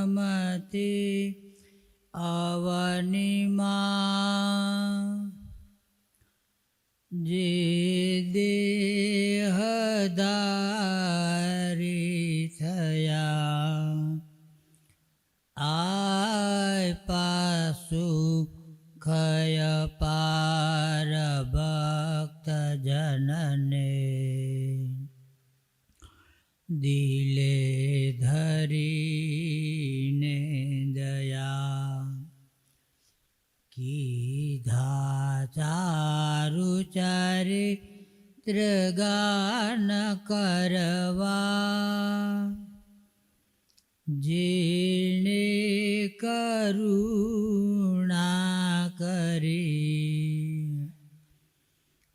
અક્ષરધામથી અવનિમાં જે દેહદારી થયા આય પાસુ ખય પાર ભક્ત જનને દિલે ધરીને દયા. કીધા ચારુ ચારિત્ર ગાન કરવા. જેણે કરુણા કરી.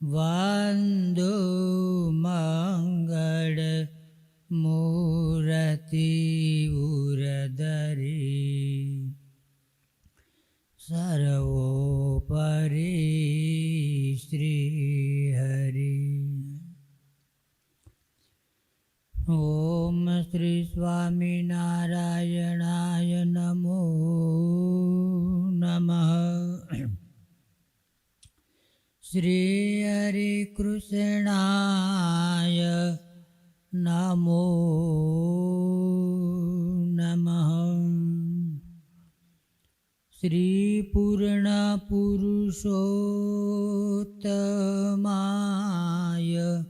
વંદો મંગળ મૂર્તિ ઉરદરી સર્વોપરી શ્રી હરિ ઓમ શ્રી સ્વામિનારાયણાય નમો નમઃ શ્રી નમો નમઃ શ્રી પૂર્ણ પુરુષોત્તમાય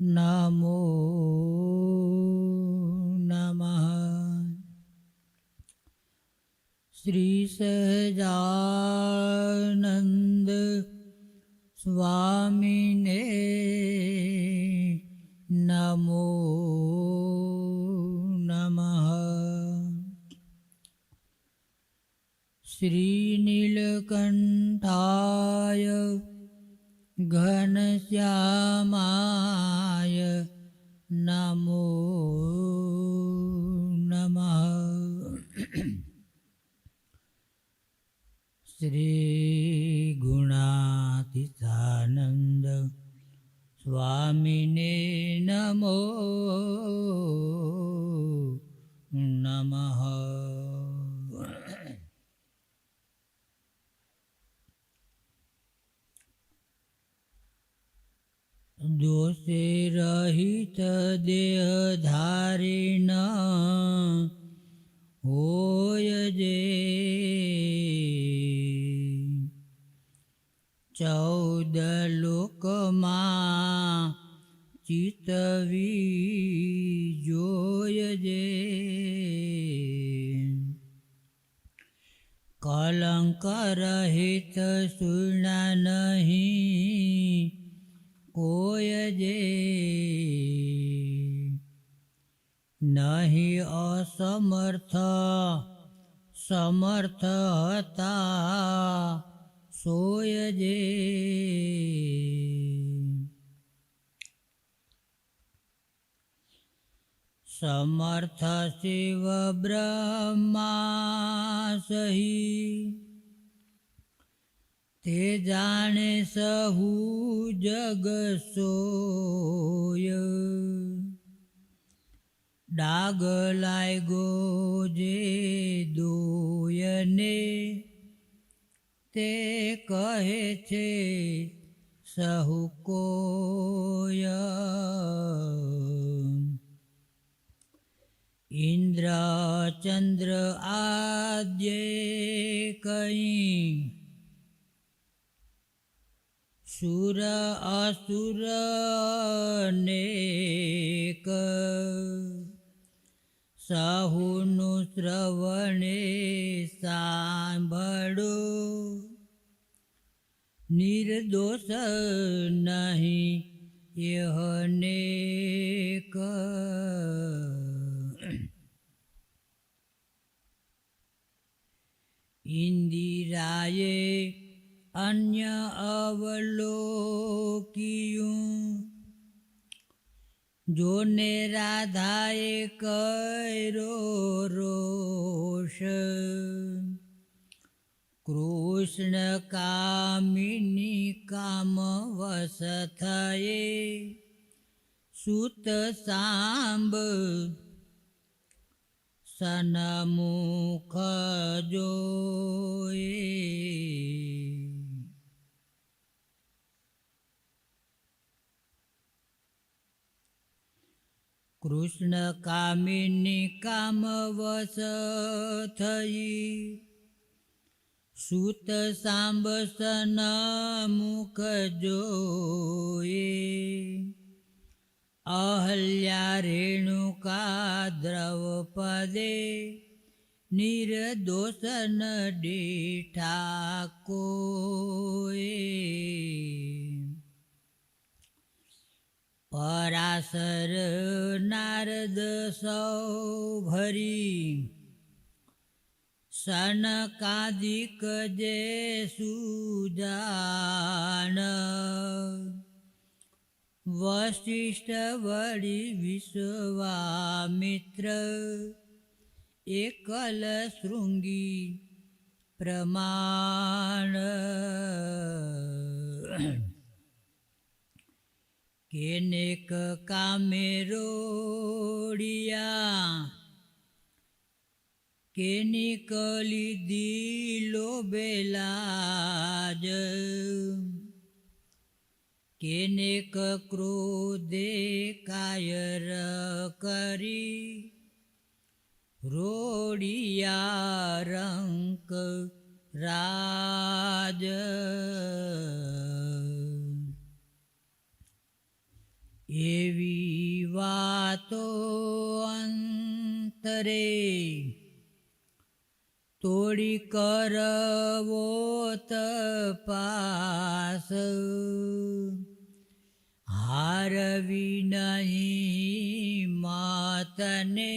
નમો નમઃ શ્રી नमो नमः। श्रीनीलकण्ठाय घनश्यामाय नमो नमः। श्रीगुणातिसानन्द નમઃ नमो नमः રહિત દેહ ધારીણ હોય જે ચૌદ લોકમાં ચિતવી જોયજે. કલંક રહિત સુના નહીં કોઈ જે નહીં અસમર્થ સમર્થ હતા. સોય જે. સમર્થ શિવ બ્રહ્મા સહી. તે જાણે સહુ જગ સોય. ડાગ લાગ્યો જે દોયને તે કહે છે સહુ કોય ઇન્દ્ર ચંદ્ર આદ્ય કઈ સુર અસુર નેક સાહુનું શ્રવણે સાંભળો. નિર્દોષ નહીં યહનેક ઇન્દિરાએ અન્ય અવલોકિયું જોને રાધાએ કર્યો રોષ. કૃષ્ણ કામિની કામ વસ થયે. સુત સાંબ સનમુખ જોએ કૃષ્ણ કામિની કામવશ થઈ. સૂત સાંબસન મુખ જોએ અહલ્યા રેણુકા દ્રવપદે નિર્દોષન દીઠા કોએ પરાશર નારદ સૌ ભરી સનકાદિક જે સુજાન. વશિષ્ઠ વળી વિશ્વામિત્ર. એકલ શૃંગી પ્રમાણ. કેનેક કામે રોડિયા કેનિકલી દિલો બેલાજ કેનેક ક્રોધે કાયર કરી રોડિયા રંક રાજ. એવી વાતો અંતરે તોડી કરવો તપાસ. હારવી નહીં માતને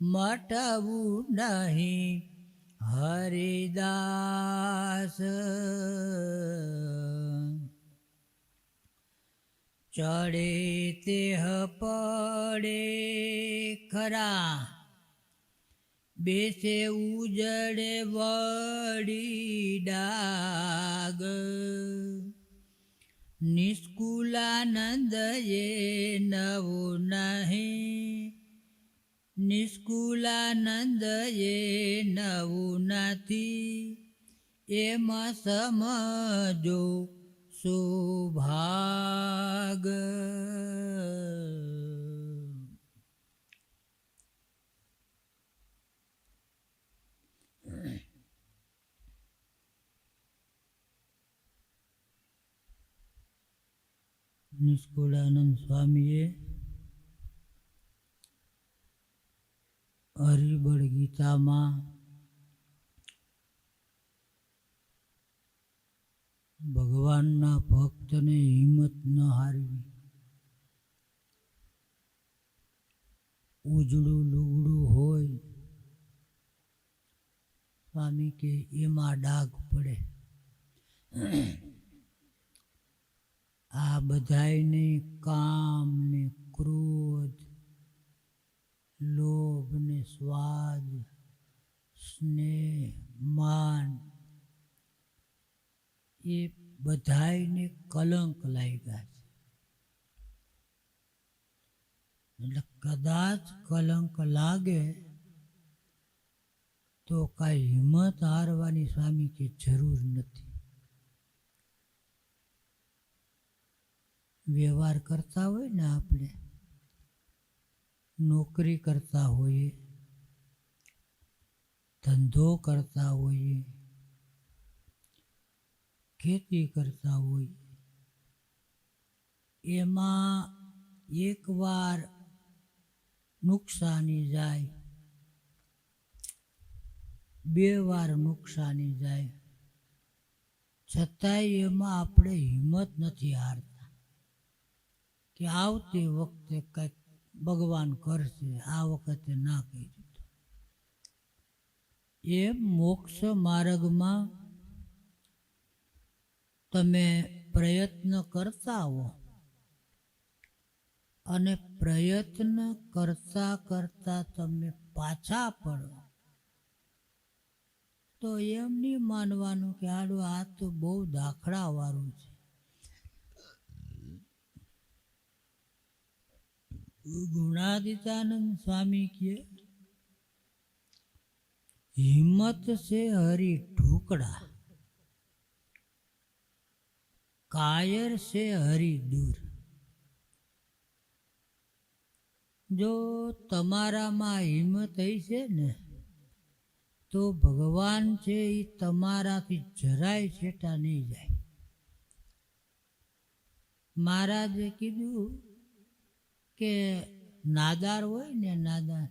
મટવું નહીં હરિદાસ. ચડે તેહ પડે ખરા. બેસે ઉજડે વડી ડાગ. નિષ્કુલાનંદ એ નવું નહીં. નિષ્કુલાનંદ એ નવું નથી. એમાં સમજો સુભાગ નિષ્કુળાનંદ સ્વામીએ હરિબળ ગીતામાં ભગવાનના ભક્તને હિંમત ન હારવી. ઉજળું લુગડું હોય, સ્વામી કે એમાં ડાઘ પડે. આ બધાયને કામ ને ક્રોધ, લોભ ને સ્વાદ, સ્નેહ, માન એ બધાયને કલંક લાગ્યા છે. એટલે કદાચ કલંક લાગે તો કાંઈ હિંમત હારવાની સ્વામી કે જરૂર નથી. વ્યવહાર કરતા હોય ને આપણે, નોકરી કરતા હોઈએ, ધંધો કરતા હોઈએ ખેતી કરતા હોય. એમાં એકવાર નુકસાની જાય, બે વાર નુકસાની જાય, છતાંય એમાં આપણે હિંમત નથી હારતા કે આવતી વખતે કંઈક ભગવાન કરશે, આ વખતે ના કહી દીધું. એ મોક્ષ માર્ગમાં તમે પ્રયત્ન કરતા હો અને પ્રયત્ન કરતા કરતા તમે પાછા પડો. તો એમ નહીં માનવાનું કે આડું આ તો બહુ દાખલાવાળું છે. ગુણાદિતાનંદ સ્વામી કહે હિંમત છે હરી ઢોકળા. કાયર છે હરી દૂર. જો તમારામાં હિંમત હશે ને, તો ભગવાન છે એ તમારાથી જરાય છેટા નહીં જાય. મહારાજે કીધું કે નાદાર હોય ને નાદાર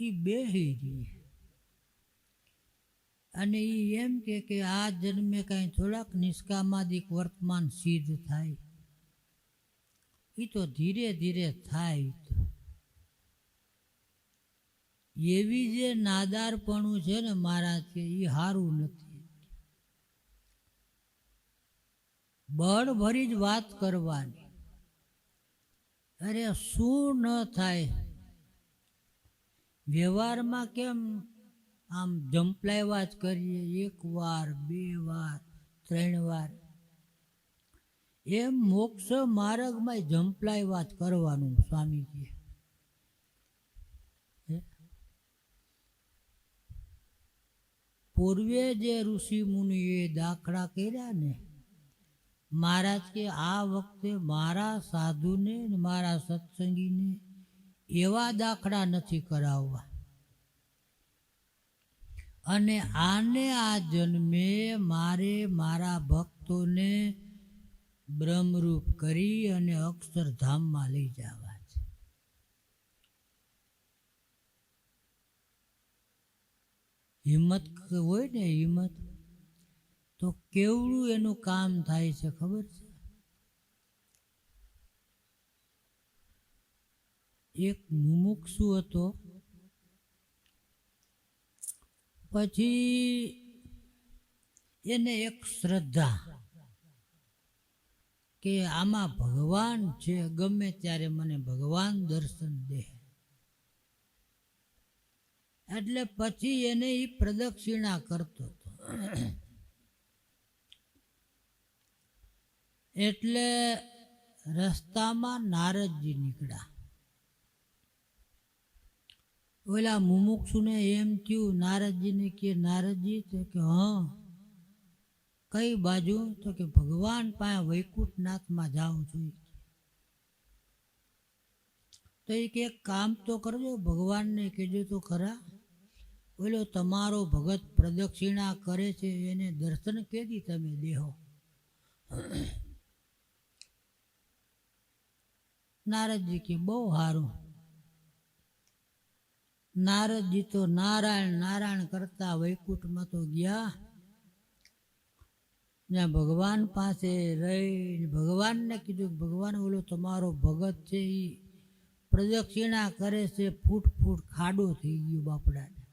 એ બેહી રહી અને એ એમ કે કે આ જન્મે કાંઈ થોડાક નિષ્કામાદિક વર્તમાન સિદ્ધ થાય. એ તો ધીરે ધીરે થાય એવી જે નાદારપણું છે ને મારા કે એ સારું નથી. બળ ભરી જ વાત કરવાની. અરે શું ન થાય? વ્યવહારમાં કેમ આમ જંપલાવ્યા જ કરીએ, એક વાર, બે વાર, ત્રણ વાર. એમ મોક્ષ માર્ગમાં જંપલાવ્યા જ કરવાનું સ્વામીજી પૂર્વે જે ઋષિ મુનિએ દાખલા કર્યા ને, મહારાજ કે આ વખતે મારા સાધુને મારા સત્સંગીને એવા દાખલા નથી કરાવવા. અને આને આ જન્મે મારે મારા ભક્તોને બ્રહ્મરૂપ કરી અને અક્ષરધામમાં લઈ જવા છે. હિંમત હોય ને હિંમત, તો કેવડું એનું કામ થાય છે ખબર છે? એક મુમુક્ષુ હતો પછી એને એક શ્રદ્ધા કે આમાં ભગવાન છે, ગમે ત્યારે મને ભગવાન દર્શન દે. એટલે પછી એને એ પ્રદક્ષિણા કરતો હતો. એટલે રસ્તામાં નારદજી નીકળ્યા. ઓલા મુમુક્ષુને એમ થયું, નારદજીને કે, નારદજી, તો કે, હા. કઈ બાજુ? તો કે, ભગવાન પાસે વૈકુંઠનાથમાં જાઉં છું. તો એ કે એક કામ તો કરજો, ભગવાનને કહેજો તો ખરા. ઓલો તમારો ભગત પ્રદક્ષિણા કરે છે, એને દર્શન કેદી તમે દેહો? નારદજી કે, બહુ સારું. નારદજી તો નારાયણ નારાયણ કરતા વૈકુંઠમાં તો ગયા. ત્યાં ભગવાન પાસે રહીને ભગવાનને કીધું કે, ભગવાન, ઓલો તમારો ભગત છે એ પ્રદક્ષિણા કરે છે, ફૂટ ફૂટ ખાડો થઈ ગયો બાપડાને.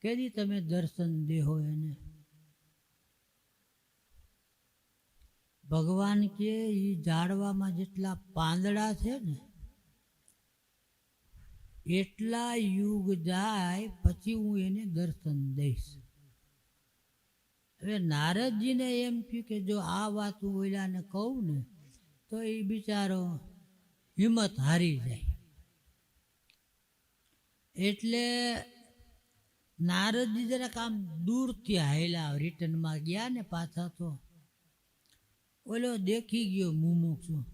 કેદી તમે દર્શન દેહો એને? ભગવાન કે એ ઝાડવામાં જેટલા પાંદડા છે ને એટલા યુગ જાય પછી હું એને દર્શન દઈશ. હવે નારદજીને એમ થયું કે જો આ વાત હું ઓલાને કહું ને, તો એ બિચારો હિંમત હારી જાય. એટલે નારદજી જરાક આમ દૂરથી હાયલા રિટર્નમાં ગયા ને પાછા તો ઓલો દેખી ગયો મુમુક્ષુ.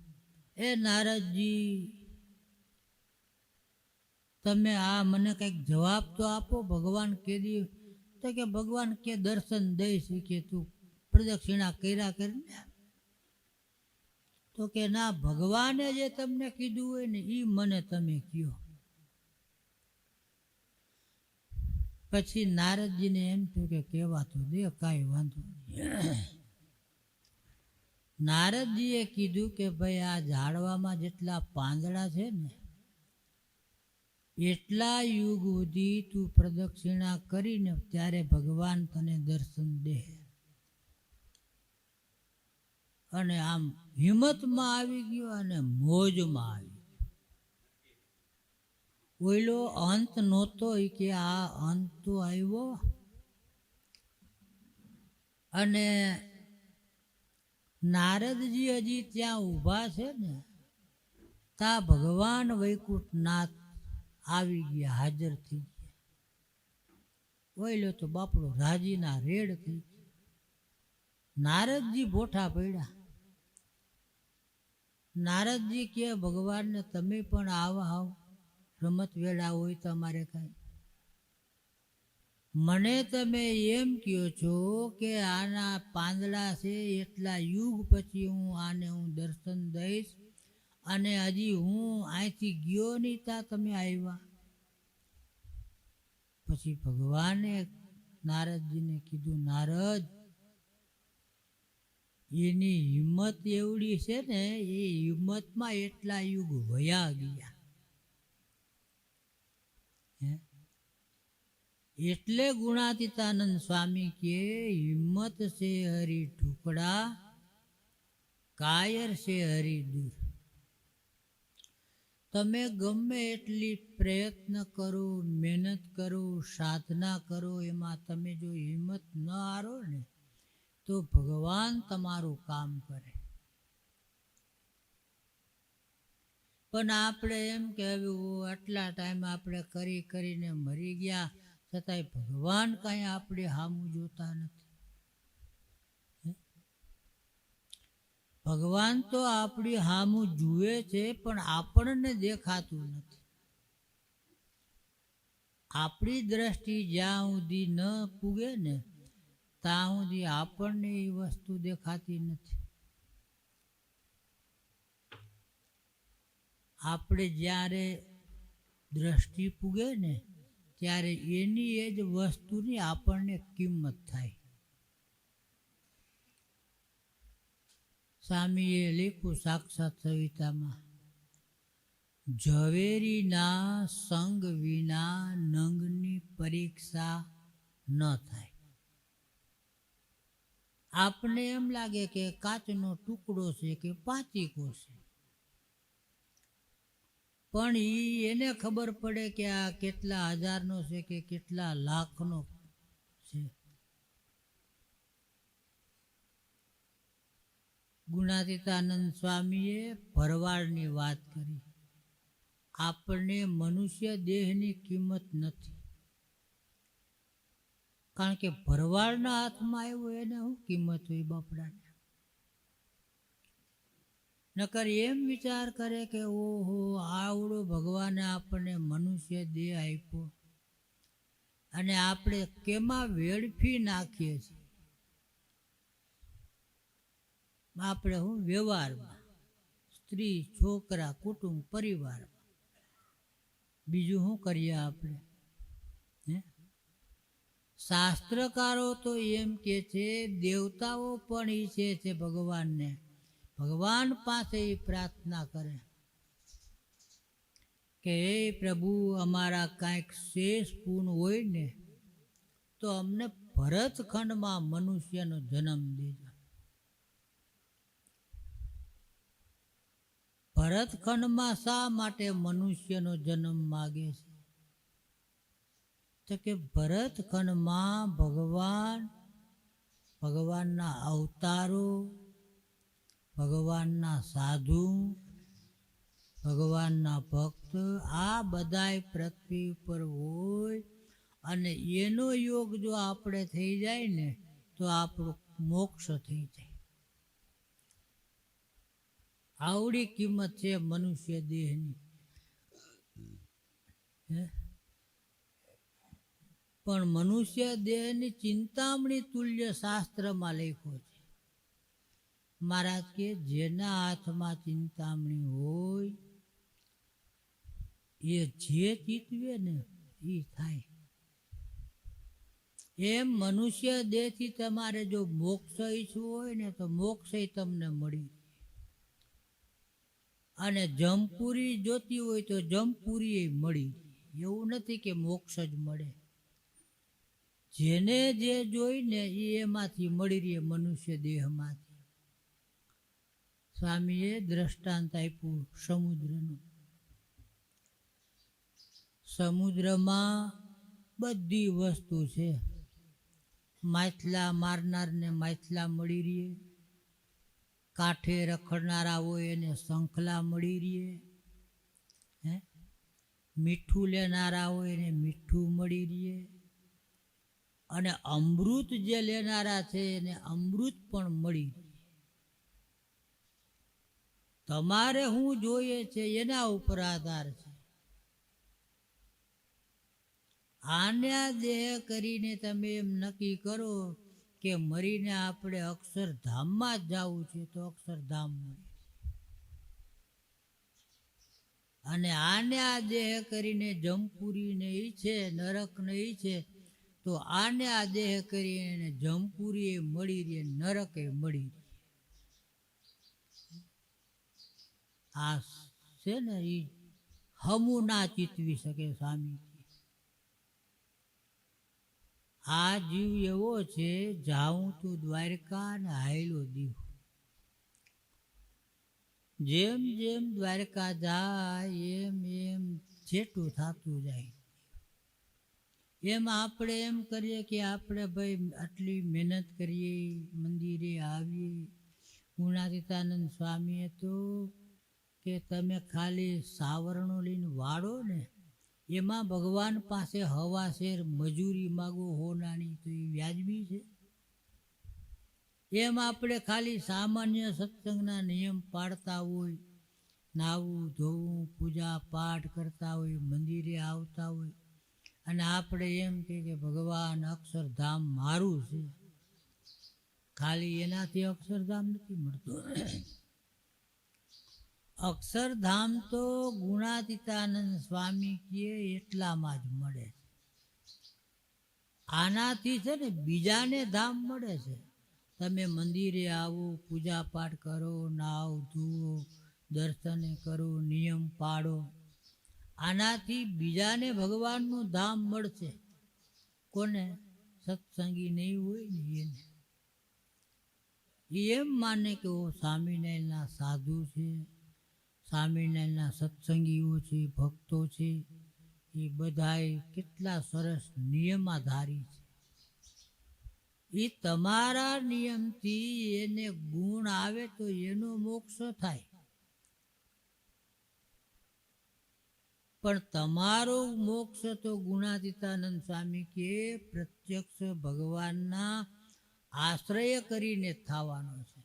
એ નારદજી તમે આ મને કંઈક જવાબ તો આપો, ભગવાન કેદી, તો કે ભગવાન કે દર્શન દઈશ કે તું, પ્રદક્ષિણા કર્યા કરીને તો કે ના, ભગવાને જે તમને કીધું હોય ને એ મને તમે કયો. પછી નારદજીને એમ થયું કે કહેવા તો દે, કાંઈ વાંધો નહીં. નારદજીએ કીધું કે ભાઈ, આ ઝાડવામાં જેટલા પાંદડા છે ને એટલા યુગ સુધી તું પ્રદક્ષિણા કરીને ત્યારે ભગવાન તને દર્શન દે. અને આમ હિંમતમાં આવી ગયો અને મોજમાં આવી ગયો. ઓઈલો અંત નહોતો કે આ અંત તો આવ્યો. અને નારદજી હજી ત્યાં ઊભા છે ને, તા ભગવાન વૈકુંઠનાથ આવી ગયા, હાજર થઈ ગયા. ઓઈલો તો બાપડો, રાજીના રેડ થઈ. નારદજી ભોઠા પડ્યા. નારદજી કે, ભગવાનને તમે પણ આવા, આવ. રમત વેળા હોય તમારે કાંઈ. મને તમે એમ કહો છો કે આના પાંદડા છે, એટલા યુગ પછી હું આને હું દર્શન દઈશ? અને હજી હું અહીંથી ગયો નહીં ત્યાં તમે આવ્યા. પછી ભગવાને નારદજીને કીધું, નારદ, એની હિંમત એવડી છે ને, એ હિંમતમાં એટલા યુગ વયા ગયા? એટલે ગુણાતીતાનંદ સ્વામી કે, હિંમત છે હરી ઠુકડા, કાયર છે હરી દૂર. તમે ગમે એટલી પ્રયત્ન કરો, મહેનત કરો, સાધના કરો, એમાં તમે જો હિંમત ન હારો ને, તો ભગવાન તમારું કામ કરે. પણ આપણે એમ કહેવું, આટલા ટાઈમ આપણે કરી કરીને મરી ગયા, છતાંય ભગવાન કાંઈ આપણે સામું જોતા નથી હે? ભગવાન તો આપણી હામું જુએ છે, પણ આપણને દેખાતું નથી. આપણી દ્રષ્ટિ જ્યાં સુધી ન પૂગે ને, ત્યાં સુધી આપણને એ વસ્તુ દેખાતી નથી. આપણે જ્યારે દ્રષ્ટિ પૂગે ને, ત્યારે એની એ જ વસ્તુની આપણને કિંમત થાય. સ્વામીએ લખ્યું સાક્ષાત સવિતામાં, ઝવેરીના સંગ વિના નંગની પરીક્ષા ન થાય. આપને એમ લાગે કે કાચનો ટુકડો છે કે પાચીકો છે? પણ એ એને ખબર પડે કે આ કેટલા હજારનો છે કે કેટલા લાખનો છે. ગુણાતીતાનંદ સ્વામીએ ભરવાડની વાત કરી. આપણને મનુષ્ય દેહની કિંમત નથી. કારણ કે ભરવાડના હાથમાં આવ્યો એને શું કિંમત હોય બાપડાને? નકર એમ વિચાર કરે કે ઓહો, આવડો ભગવાને આપણને મનુષ્ય દેહ આપ્યો. અને આપણે કેમાં વેડફી નાખીએ છીએ? આપણે હું વ્યવહારમાં, સ્ત્રી, છોકરા, કુટુંબ, પરિવારમાં. બીજું શું કરીએ આપણે? હે? શાસ્ત્રકારો તો એમ કે છે, દેવતાઓ પણ ઈચ્છે છે ભગવાનને. ભગવાન પાસે એ પ્રાર્થના કરે. કે હે પ્રભુ, અમારા કાંઈક શેષ પૂર્ણ હોય ને, તો અમને ભરતખંડમાં મનુષ્યનો જન્મ દેજો. ભરતખંડમાં શા માટે મનુષ્યનો જન્મ માગે છે? તો કે ભરતખંડમાં ભગવાન, ભગવાનના અવતારો, ભગવાનના સાધુ, ભગવાનના ભક્ત, આ બધાય પૃથ્વી પર હોય અને એનો યોગ જો આપણે થઈ જાય ને, તો આપણો મોક્ષ થઈ જાય. આવડી કિંમત છે મનુષ્ય દેહની. પણ મનુષ્ય દેહની ચિંતામણી તુલ્ય શાસ્ત્રમાં લખ્યો છે. મહારાજ કે જેના હાથમાં ચિંતામણી હોય, એ જે ચીતવે ને એ થાય. એમ મનુષ્ય દેહથી તમારે જો મોક્ષ ઈચ્છવું હોય ને તો મોક્ષ તમને મળી અને જમપુરી જોતી હોય તો જમપુરી મળી. એવું નથી કે મોક્ષ જ મળે. જેને જે જોઈને એ એમાંથી મળી રહે મનુષ્ય દેહમાંથી. સ્વામીએ દ્રષ્ટાંત આપ્યું સમુદ્રનું. સમુદ્રમાં બધી વસ્તુ છે. માછલા મારનારને માછલા મળી રહીએ કાંઠે રખડનારા હોય એને શંખલા મળી રહીએ હે? મીઠું લેનારા હોય એને મીઠું મળી રહીએ અને અમૃત જે લેનારા છે એને અમૃત પણ મળી રહે. તમારે હું જોઈએ છે એના ઉપર આધાર છે. આના દેહ કરીને તમે એમ નક્કી કરો કે મરીને આપણે અક્ષરધામમાં જ જવું છે તો અક્ષરધામ અને આને આ દેહ કરીને જમપુરીને ઈ છે નરકને ઈ છે, તો આને આ દેહ કરીને જમપુરી એ મળી રહે, નરક એ મળી રહે. આ છે ને એ હમું ના ચીતવી શકે સ્વામી. આ જીવ એવો છે, જાઉં તું દ્વારકા ને હાયલો દીવ. જેમ જેમ દ્વારકા જાય, એમ એમ જેટલું થતું જાય. એમ આપણે એમ કરીએ કે આપણે ભાઈ આટલી મહેનત કરીએ, મંદિરે આવીએ. ગુણાતીતાનંદ સ્વામીએ તો કે તમે ખાલી સાવરણો લઈને વાળો ને એમાં ભગવાન પાસે હવા, શેર, મજૂરી માગો હોનાની તો એ વ્યાજબી છે. એમ આપણે ખાલી સામાન્ય સત્સંગના નિયમ પાડતા હોય, નાવું, ધોવું, પૂજા, પાઠ કરતા હોય, મંદિરે આવતા હોય, અને આપણે એમ કે કે ભગવાન અક્ષરધામ મારું છે. ખાલી એનાથી અક્ષરધામ નથી મળતું. અક્ષરધામ તો ગુણાતીતાનંદ સ્વામી કહે એટલામાં જ મળે છે. આનાથી છે ને બીજાને ધામ મળે છે. તમે મંદિરે આવો પૂજા પાઠ કરો, નાવ ધુઓ દર્શને કરો, નિયમ પાડો આનાથી બીજાને ભગવાનનું ધામ મળશે. કોને? સત્સંગી નહીં હોય ને એને. એમ માને કે ઓ સ્વામિનારાયણના સાધુ છે. સ્વામિનારાયણના સત્સંગીઓ છે, ભક્તો છે, એ બધાએ કેટલા સરસ નિયમાધારી છે. એ તમારા નિયમથી એને ગુણ આવે તો એનો મોક્ષ થાય. પણ તમારો મોક્ષ તો ગુણાતીતાનંદ સ્વામી કે પ્રત્યક્ષ ભગવાનના આશ્રય કરીને થવાનો છે.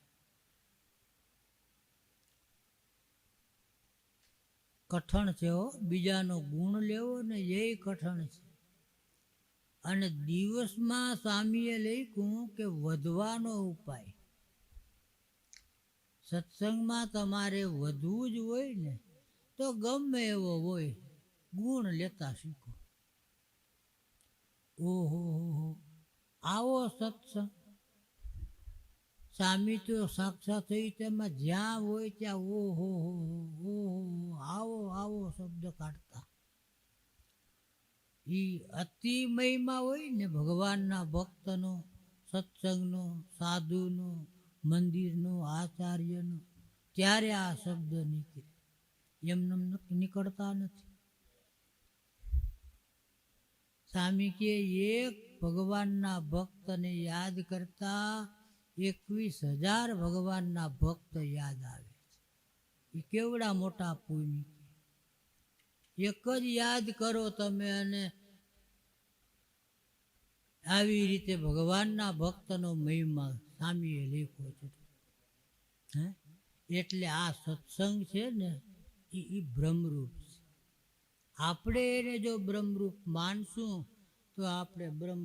કઠણ છે હો. બીજાનો ગુણ લેવો ને એ કઠણ છે. અને દિવસમાં સ્વામીએ લખ્યું કે વધવાનો ઉપાય. સત્સંગમાં તમારે વધવું જ હોય ને, તો ગમે એવો હોય, ગુણ લેતા શીખો. ઓહો આવો સત્સંગ સ્વામી તો સાક્ષાત થઈ તેમાં જ્યાં હોય ત્યાં ઓહો હો હો ઓહો આવો આવો શબ્દ કાઢતા. એ અતિ મહિમા હોય ને ભગવાનના ભક્તનો, સત્સંગનો, સાધુનો, મંદિરનો, આચાર્યનો, ત્યારે આ શબ્દ નીકળે. એમને એમ નીકળતા નથી. સ્વામી કે એક ભગવાનના ભક્તને યાદ કરતા એકવીસ હજાર ભગવાનના ભક્ત યાદ આવે છે. એ કેવડા મોટા પુણ્ય એક જ યાદ કરો તમે અને આવી રીતે ભગવાનના ભક્તનો મહિમા સ્વામીએ લેખો છે. હે? એટલે આ સત્સંગ છે ને, એ એ બ્રહ્મરૂપ છે. આપણે એને જો બ્રહ્મરૂપ માનશું તો આપણે બ્રહ્મ